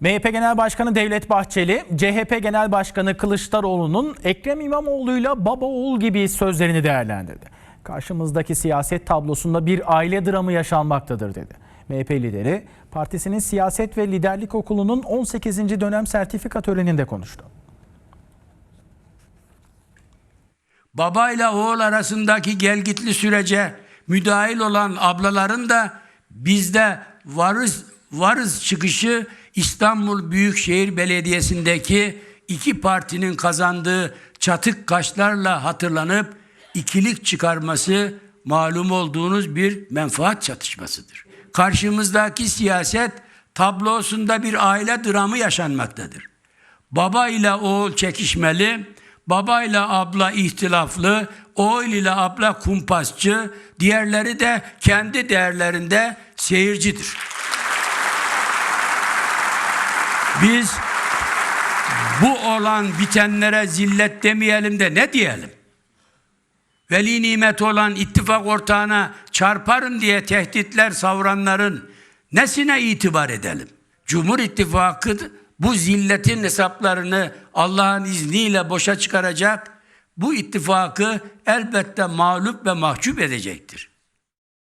MHP Genel Başkanı Devlet Bahçeli, CHP Genel Başkanı Kılıçdaroğlu'nun Ekrem İmamoğlu'yla baba oğul gibi sözlerini değerlendirdi. Karşımızdaki siyaset tablosunda bir aile dramı yaşanmaktadır dedi. MHP lideri partisinin siyaset ve liderlik okulunun 18. dönem sertifika töreninde konuştu. babayla oğul arasındaki gelgitli sürece müdahil olan ablaların da bizde varız varız çıkışı İstanbul Büyükşehir Belediyesi'ndeki iki partinin kazandığı çatık kaşlarla hatırlanıp ikilik çıkarması malum olduğunuz bir menfaat çatışmasıdır. Karşımızdaki siyaset tablosunda bir aile dramı yaşanmaktadır. Baba ile oğul çekişmeli, baba ile abla ihtilaflı, oğul ile abla kumpasçı, diğerleri de kendi değerlerinde seyircidir. Biz bu olan bitenlere zillet demeyelim de ne diyelim? Veli nimet olan ittifak ortağına çarparım diye tehditler savuranların nesine itibar edelim? Cumhur İttifakı bu zilletin hesaplarını Allah'ın izniyle boşa çıkaracak. Bu ittifakı elbette mağlup ve mahcup edecektir.